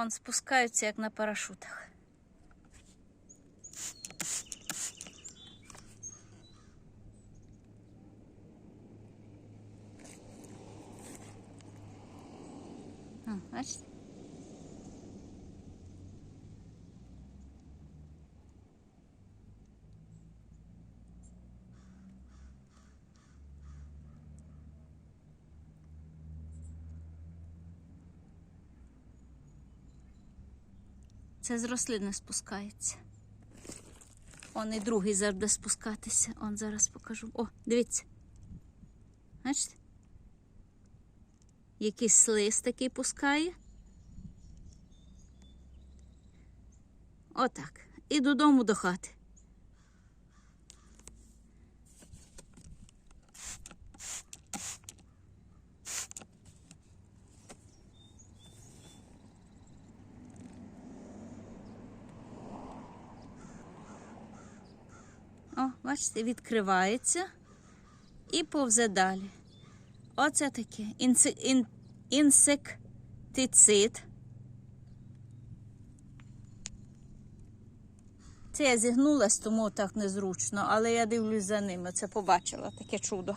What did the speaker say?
Он спускаються як на парашутах. М, Бачите? Це з рослини спускається. Он і другий завжди спускатися. Он зараз покажу. О, дивіться. Бачите? Якийсь слиз такий пускає. Отак. І додому до хати. О, бачите, відкривається і повзе далі. Оце таке інсе, інсектицид. Це я зігнулась, тому так незручно, але я дивлюсь за ними. Це побачила таке чудо.